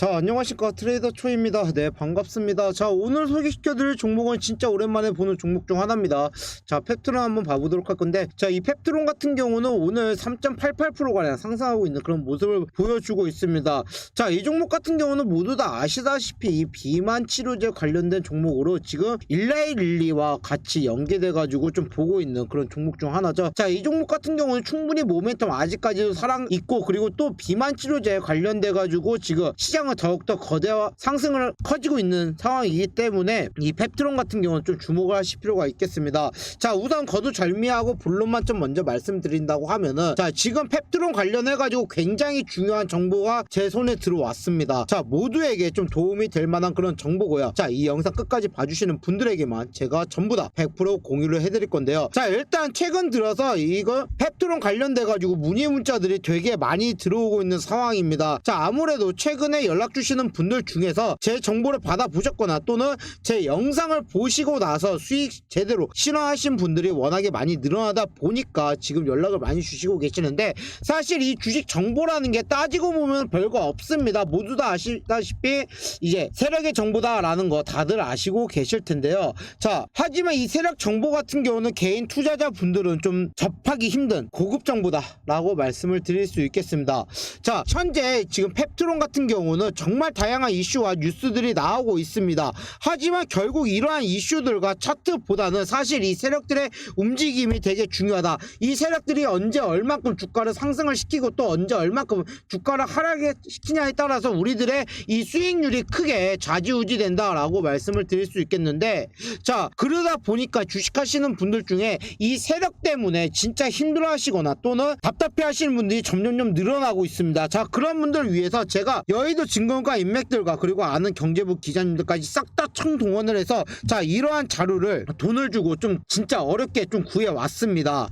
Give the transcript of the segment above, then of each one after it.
자 안녕하십니까. 트레이더 초입니다. 네 반갑습니다. 자 오늘 소개시켜드릴 종목은 진짜 오랜만에 보는 종목 중 하나입니다. 자 펩트론 한번 봐보도록 할 건데 자이 펩트론 같은 경우는 오늘 3.88%가량 상승하고 있는 그런 모습을 보여주고 있습니다. 자 이 종목 같은 경우는 모두 다 아시다시피 이 비만 치료제 관련된 종목으로 지금 일라이릴리와 같이 연계돼 가지고 좀 보고 있는 그런 종목 중 하나죠. 자 이 종목 같은 경우는 충분히 모멘텀 아직까지도 사랑 있고 그리고 또 비만 치료제 관련돼 가지고 지금 시장 은 더욱더 거대화 상승을 커지고 있는 상황이기 때문에 이 펩트론 같은 경우는 좀 주목을 하실 필요가 있겠습니다. 자 우선 거두 절미하고 본론만 좀 먼저 말씀드린다고 하면은 자 지금 펩트론 관련해 가지고 굉장히 중요한 정보가 제 손에 들어왔습니다. 자 모두에게 좀 도움이 될 만한 그런 정보고요. 자 이 영상 끝까지 봐주시는 분들에게만 제가 전부 다 100% 공유를 해드릴 건데요. 자 일단 최근 들어서 이거 펩트론 관련돼 가지고 문의 문자들이 되게 많이 들어오고 있는 상황입니다. 자 아무래도 최근에 연락 주시는 분들 중에서 제 정보를 받아 보셨거나 또는 제 영상을 보시고 나서 수익 제대로 실현하신 분들이 워낙에 많이 늘어나다 보니까 지금 연락을 많이 주시고 계시는데 사실 이 주식 정보라는 게 따지고 보면 별거 없습니다. 모두 다 아시다시피 이제 세력의 정보다라는 거 다들 아시고 계실 텐데요. 자 하지만 이 세력 정보 같은 경우는 개인 투자자 분들은 좀 접하기 힘든 고급 정보다라고 말씀을 드릴 수 있겠습니다. 자 현재 지금 펩트론 같은 경우는 정말 다양한 이슈와 뉴스들이 나오고 있습니다. 하지만 결국 이러한 이슈들과 차트보다는 사실 이 세력들의 움직임이 되게 중요하다. 이 세력들이 언제 얼만큼 주가를 상승을 시키고 또 언제 얼만큼 주가를 하락을 시키냐에 따라서 우리들의 이 수익률이 크게 좌지우지 된다라고 말씀을 드릴 수 있겠는데 자 그러다 보니까 주식하시는 분들 중에 이 세력 때문에 진짜 힘들어 하시거나 또는 답답해 하시는 분들이 점점점 늘어나고 있습니다. 자 그런 분들 위해서 제가 여의도 증권가 인맥들과 그리고 아는 경제부 기자님들까지 싹다 청동원을 해서 자 이러한 자료를 돈을 주고 좀 진짜 어렵게 좀 구해 왔습니다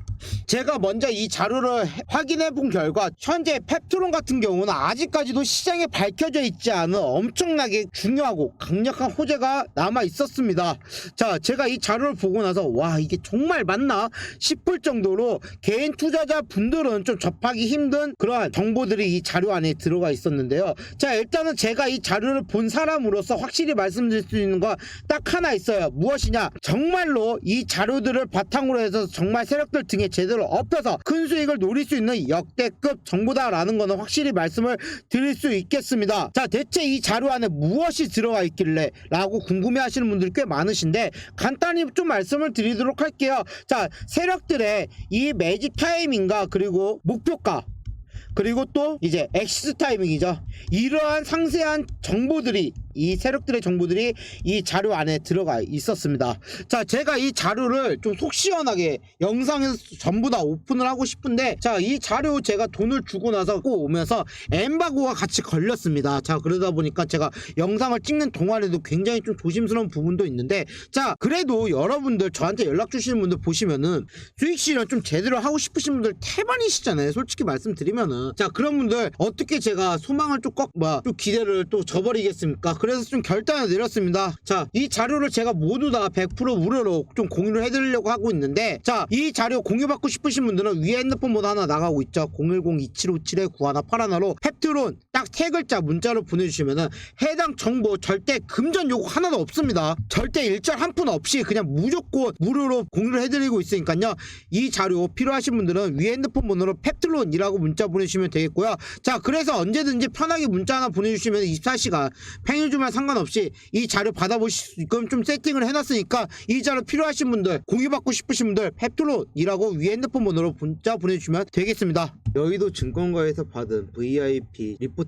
제가 먼저 이 자료를 해- 확인해 본 결과 현재 펩트론 같은 경우는 아직까지도 시장에 밝혀져 있지 않은 엄청나게 중요하고 강력한 호재가 남아 있었습니다. 자, 제가 이 자료를 보고 나서 와 이게 정말 맞나 싶을 정도로 개인 투자자 분들은 좀 접하기 힘든 그러한 정보들이 이 자료 안에 들어가 있었는데요. 자, 일단은 제가 이 자료를 본 사람으로서 확실히 말씀드릴 수 있는 거딱 하나 있어요. 무엇이냐? 정말로 이 자료들을 바탕으로 해서 정말 세력들 등에 제대로 엎혀서 큰 수익을 노릴 수 있는 역대급 정보다라는 거는 확실히 말씀을 드릴 수 있겠습니다. 자, 대체 이 자료 안에 무엇이 들어가 있길래 라고 궁금해 하시는 분들이 꽤 많으신데 간단히 좀 말씀을 드리도록 할게요. 자, 세력들의 이 매직 타이밍과 그리고 목표가 그리고 또 이제 엑시스 타이밍이죠. 이러한 상세한 정보들이 이 세력들의 정보들이 이 자료 안에 들어가 있었습니다. 자, 제가 이 자료를 좀 속 시원하게 영상에서 전부 다 오픈을 하고 싶은데 자, 이 자료 제가 돈을 주고 나서 꼭 오면서 엠바고가 같이 걸렸습니다. 자, 그러다 보니까 제가 영상을 찍는 동안에도 굉장히 좀 조심스러운 부분도 있는데 자, 그래도 여러분들 저한테 연락 주시는 분들 보시면은 수익 실현 좀 제대로 하고 싶으신 분들 태반이시잖아요. 솔직히 말씀드리면은 자, 그런 분들 어떻게 제가 소망을 좀 꺾 뭐 좀 기대를 또 저버리겠습니까? 그래서 좀 결단을 내렸습니다. 자, 이 자료를 제가 모두 다 100% 무료로 좀 공유를 해드리려고 하고 있는데, 자, 이 자료 공유받고 싶으신 분들은 위에 핸드폰 번호 하나 나가고 있죠. 010-2757-9181로 펩트론 딱 세 글자 문자로 보내주시면은 해당 정보 절대 금전 요구 하나도 없습니다. 절대 일절 한 푼 없이 그냥 무조건 무료로 공유를 해드리고 있으니까요. 이 자료 필요하신 분들은 위에 핸드폰 번호로 펩트론이라고 문자 보내주시면 되겠고요. 자, 그래서 언제든지 편하게 문자 하나 보내주시면 24시간 평일 주말 상관없이 이 자료 받아보실 수 있게끔 좀 세팅을 해놨으니까 이 자료 필요하신 분들 공유받고 싶으신 분들 펩트론이라고 위에 핸드폰 번호로 문자 보내주시면 되겠습니다. 여의도 증권가에서 받은 VIP 리포트